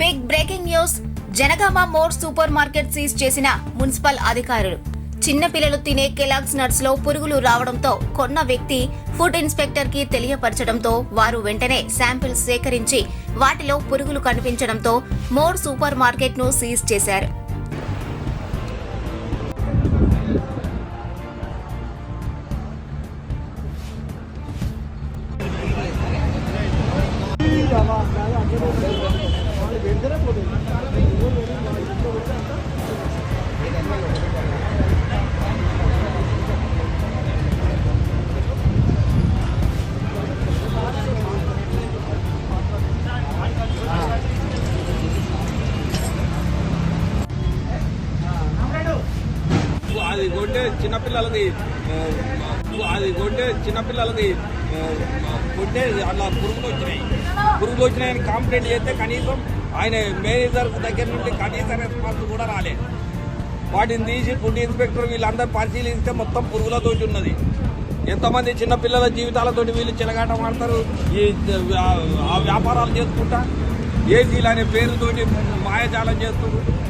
Big breaking news. Janagama more supermarket seize చేసిన municipal అధికారులు. చిన్న పిల్లలు తినే కెలాగ్స్ నట్స్లో పురుగులు రావడంతో కొన్న వ్యక్తి ఫుడ్ ఇన్స్పెక్టర్కి తెలియపరచడంతో వారు వెంటనే శాంపిల్స్ సేకరించి వాటిలో పురుగులు కనిపించడంతో మోర్ సూపర్ మార్కెట్ను సీజ్ చేశారు. అది కొంటే చిన్నపిల్లలది అది కొంటే చిన్నపిల్లలది కొంటే అట్లా పురుగులు వచ్చినాయి. పురుగులు వచ్చినాయని కంప్లైంట్ చేస్తే కనీసం ఆయన మేనేజర్ దగ్గర నుండి కనీస రెస్పాన్స్ కూడా రాలేదు వాటిని తీసి ఫుడ్ ఇన్స్పెక్టర్ వీళ్ళందరూ పరిశీలిస్తే మొత్తం పురుగులతో ఉన్నది. ఎంతమంది చిన్నపిల్లల జీవితాలతోటి వీళ్ళు చిలగాట ఆడతారు? ఈ ఆ- ఆ వ్యాపారాలు చేసుకుంటా? ఏసీలు అనే పేరుతోటి మాయజాలం చేస్తున్నారు.